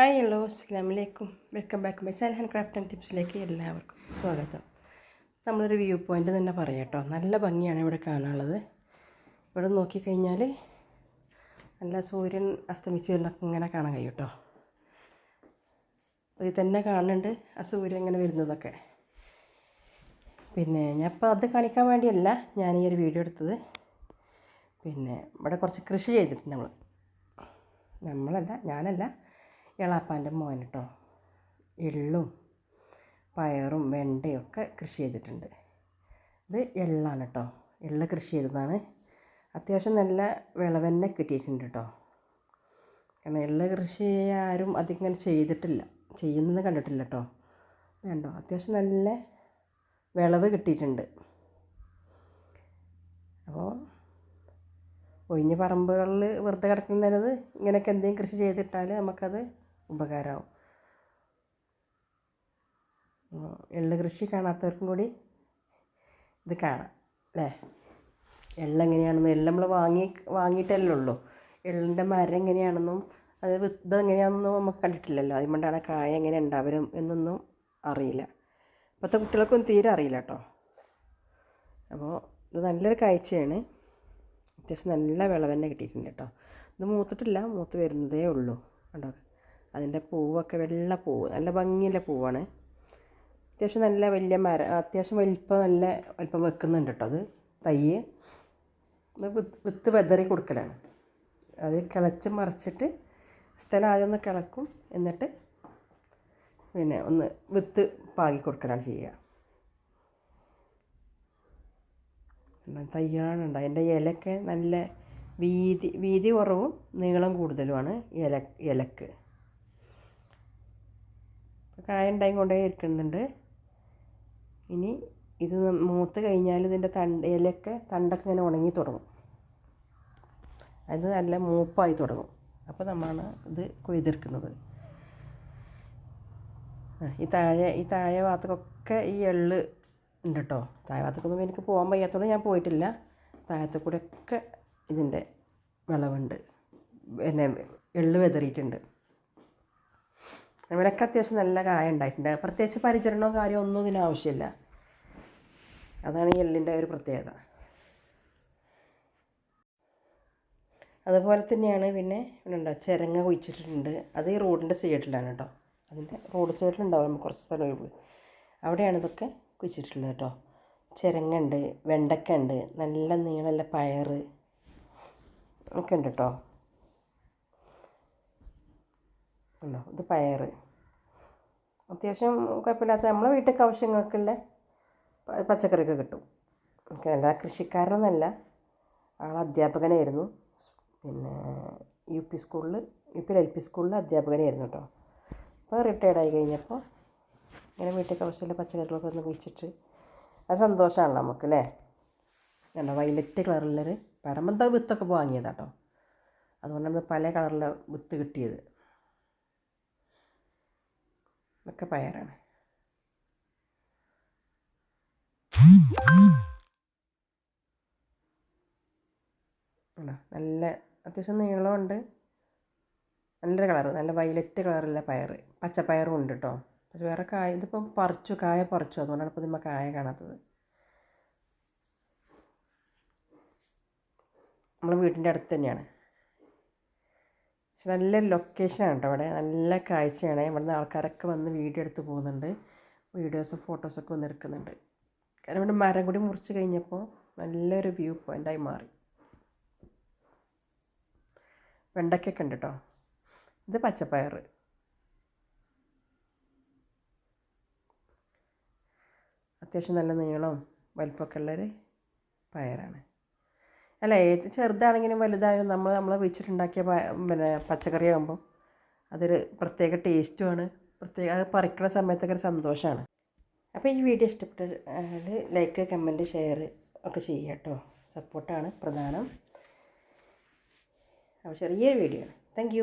Hi hello അസ്സാമലൈക്കും welcome back my channel hand craft and ടിപ്സിലേക്ക് എല്ലാവർക്കും സ്വാഗതം. നമ്മളൊരു വ്യൂ പോയിന്റ് തന്നെ പറയാം കേട്ടോ. നല്ല ഭംഗിയാണ് ഇവിടെ കാണാനുള്ളത്. ഇവിടെ നോക്കിക്കഴിഞ്ഞാൽ നല്ല സൂര്യൻ അസ്തമിച്ച് വരുന്നൊക്കെ ഇങ്ങനെ കാണാൻ കഴിയും കേട്ടോ. ഇത് തന്നെ കാണുന്നുണ്ട് ആ സൂര്യൻ ഇങ്ങനെ വരുന്നതൊക്കെ. പിന്നെ ഞാൻ ഇപ്പോൾ അത് കാണിക്കാൻ വേണ്ടിയല്ല ഞാൻ ഈ ഒരു വീഡിയോ എടുത്തത്. പിന്നെ ഇവിടെ കുറച്ച് കൃഷി ചെയ്തിട്ടുണ്ട് നമ്മൾ നമ്മളല്ല ഞാനല്ല. എളാപ്പാന്റെ മോൻ കേട്ടോ എള്ളും പയറും വെണ്ടയും ഒക്കെ കൃഷി ചെയ്തിട്ടുണ്ട്. ഇത് എള്ളാണ് കേട്ടോ എള്ള് കൃഷി ചെയ്തതാണ്. അത്യാവശ്യം നല്ല വിളവെന്നെ കിട്ടിയിട്ടുണ്ട് കേട്ടോ കാരണം എള്ള് കൃഷി ആരും അതിങ്ങനെ ചെയ്തിട്ടില്ല. ചെയ്യുന്നത് കണ്ടിട്ടില്ല കേട്ടോ കണ്ടോ അത്യാവശ്യം നല്ല വിളവ് കിട്ടിയിട്ടുണ്ട്. അപ്പോൾ ഒഴിഞ്ഞ പറമ്പുകളിൽ വെറുതെ കിടക്കുന്നത് ഇങ്ങനെയൊക്കെ എന്തെങ്കിലും കൃഷി ചെയ്തിട്ടാൽ നമുക്കത് ഉപകാരമാവും. എള്ള് കൃഷി കാണാത്തവർക്കും കൂടി ഇത് കാണാം അല്ലേ? എള്ളെങ്ങനെയാണെന്ന് എള്ള് നമ്മൾ വാങ്ങി വാങ്ങിയിട്ടല്ലേ ഉള്ളൂ. എള്ളിന്റെ മരം എങ്ങനെയാണെന്നും അത് വിത്ത് എങ്ങനെയാണെന്നും നമുക്ക് കണ്ടിട്ടില്ലല്ലോ. അതുകൊണ്ടാണ് കായ എങ്ങനെ ഉണ്ടാവരും എന്നൊന്നും അറിയില്ല. ഇപ്പോഴത്തെ കുട്ടികൾക്കൊന്നും തീരെ അറിയില്ല കേട്ടോ. അപ്പോൾ ഇത് നല്ലൊരു കാഴ്ചയാണ്. അത്യാവശ്യം നല്ല വിളവ് തന്നെ കിട്ടിയിട്ടുണ്ട് കേട്ടോ. ഇത് മൂത്തിട്ടില്ല മൂത്ത് വരുന്നതേ ഉള്ളൂ. കണ്ടോ? അതിന്റെ പൂവൊക്കെ വെള്ള പൂവ് നല്ല ഭംഗിയുള്ള പൂവാണ്. അത്യാവശ്യം നല്ല വലിയ മരം അത്യാവശ്യം വലിപ്പം നല്ല വലിപ്പം വെക്കുന്നുണ്ട് കേട്ടോ അത് തയ്യ്. വിത്ത് വെതറി കൊടുക്കലാണ്. അത് കിളച്ച് മറിച്ചിട്ട് സ്ഥലം ആദ്യം ഒന്ന് കിളക്കും എന്നിട്ട് പിന്നെ ഒന്ന് വിത്ത് പാകി കൊടുക്കലാണ് ചെയ്യുക. തയ്യാണുണ്ട് അതിന്റെ ഇലക്ക് നല്ല വീതി വീതി കുറവും നീളം കൂടുതലുമാണ് ഇല ഇലക്ക്. കായ ഉണ്ടായി കൊണ്ടേ ഇരിക്കുന്നുണ്ട് ഇനി ഇത് മൂത്ത് കഴിഞ്ഞാൽ ഇതിന്റെ തണ്ട് ഇലയൊക്കെ തണ്ടൊക്കെ ഇങ്ങനെ ഉണങ്ങി തുടങ്ങും. അത് നല്ല മൂപ്പായി തുടങ്ങും. അപ്പോൾ നമ്മളാണ് ഇത് കൊയ്തെടുക്കുന്നത് ഈ താഴെ ഈ താഴെ ഭാഗത്തൊക്കെ ഈ എള്ള് ഉണ്ട് കേട്ടോ താഴെ ഭാഗത്തൊക്കൊന്നും എനിക്ക് പോകാൻ വയ്യാത്തതുകൊണ്ട് ഞാൻ പോയിട്ടില്ല. താഴത്തെ കൂടെയൊക്കെ ഇതിന്റെ വിളവുണ്ട്. പിന്നെ എള്ള് വെതറിയിട്ടുണ്ട്. ഇവരൊക്കെ അത്യാവശ്യം നല്ല കായ ഉണ്ടായിട്ടുണ്ട്. പ്രത്യേകിച്ച് പരിചരണമോ കാര്യമോ ഒന്നും ഇതിന് ആവശ്യമില്ല. അതാണ് ഈ എല്ലിന്റെ ഒരു പ്രത്യേകത. അതുപോലെ തന്നെയാണ് പിന്നെ ഉണ്ടോ ചിരങ്ങ കുഴിച്ചിട്ടുണ്ട് അത് ഈ റോഡിന്റെ സൈഡിലാണ് കേട്ടോ. അതിന്റെ റോഡ് സൈഡിലുണ്ടാവും നമുക്ക് കുറച്ച് സ്ഥലം ഒഴിവ്. അവിടെയാണ് ഇതൊക്കെ കുഴിച്ചിട്ടുള്ളത് കേട്ടോ. ചിരങ്ങ ഉണ്ട് വെണ്ടക്ക ഉണ്ട് നല്ല നീളമുള്ള പയർ ഒക്കെ ഉണ്ട് കേട്ടോ. ഉണ്ടോ? ഇത് പയർ അത്യാവശ്യം കുഴപ്പമില്ലാത്ത നമ്മളെ വീട്ടിലേക്ക് ആവശ്യങ്ങൾക്കുള്ള പച്ചക്കറിയൊക്കെ കിട്ടും. ഓക്കെ അല്ല കൃഷിക്കാരനൊന്നല്ല. ആൾ അധ്യാപകനായിരുന്നു. പിന്നെ യു പി സ്കൂളിൽ യു പി എൽ പി സ്കൂളിൽ അധ്യാപകനായിരുന്നു കേട്ടോ. അപ്പോൾ റിട്ടയർഡായി കഴിഞ്ഞപ്പോൾ ഇങ്ങനെ വീട്ടിലേക്ക് ആവശ്യമുള്ള പച്ചക്കറികളൊക്കെ ഒന്ന് കുഴിച്ചിട്ട് അത് സന്തോഷമാണ് നമുക്ക് അല്ലേ? കണ്ടോ? വയലറ്റ് കളറിലൊരു പരമന്ത വിത്തൊക്കെ വാങ്ങിയതാട്ടോ അതുകൊണ്ടാണ് പല കളറിലെ വിത്ത് കിട്ടിയത്. ഇതൊക്കെ പയറാണ് നല്ല അത്യാവശ്യം നീളമുണ്ട് നല്ലൊരു കളർ നല്ല വയലറ്റ് കളറുള്ള പയർ പച്ചപ്പയറും ഉണ്ട് കേട്ടോ വേറെ കായ ഇതിപ്പം പറിച്ചു കായ പറിച്ചു. അതുകൊണ്ടാണ് ഇപ്പോൾ ഇതിമ്മ കായ കാണാത്തത്. നമ്മൾ വീട്ടിന്റെ അടുത്ത് തന്നെയാണ്. പക്ഷെ നല്ലൊരു ലൊക്കേഷനാണ് കേട്ടോ അവിടെ നല്ല കാഴ്ചയാണ്. ഇവിടുന്ന് ആൾക്കാരൊക്കെ വന്ന് വീഡിയോ എടുത്ത് പോകുന്നുണ്ട്. വീഡിയോസും ഫോട്ടോസൊക്കെ വന്ന് എടുക്കുന്നുണ്ട്. കാരണം ഇവിടെ മരം കൂടി മുറിച്ച് കഴിഞ്ഞപ്പോൾ നല്ലൊരു വ്യൂ പോയിന്റായി മാറി. വെണ്ടയ്ക്കൊക്കെ ഉണ്ട് കേട്ടോ ഇത് പച്ചപ്പയർ. അത്യാവശ്യം നല്ല നീളവും വലിപ്പമൊക്കെ ഉള്ളൊരു പയറാണ്. അല്ല ഏത് ചെറുതാണെങ്കിലും വലുതായാലും നമ്മൾ നമ്മൾ വെച്ചിട്ടുണ്ടാക്കിയ പിന്നെ പച്ചക്കറി ആകുമ്പോൾ അതൊരു പ്രത്യേക ടേസ്റ്റുമാണ്. പ്രത്യേക അത് പറിക്കുന്ന സമയത്തൊക്കെ ഒരു സന്തോഷമാണ് അപ്പോൾ ഈ വീഡിയോ ഇഷ്ടപ്പെട്ടാൽ ലൈക്ക് കമന്റ് ഷെയർ ഒക്കെ ചെയ്യുക കേട്ടോ സപ്പോർട്ടാണ് പ്രധാനം. അപ്പോൾ ചെറിയൊരു വീഡിയോ ആണ്. താങ്ക്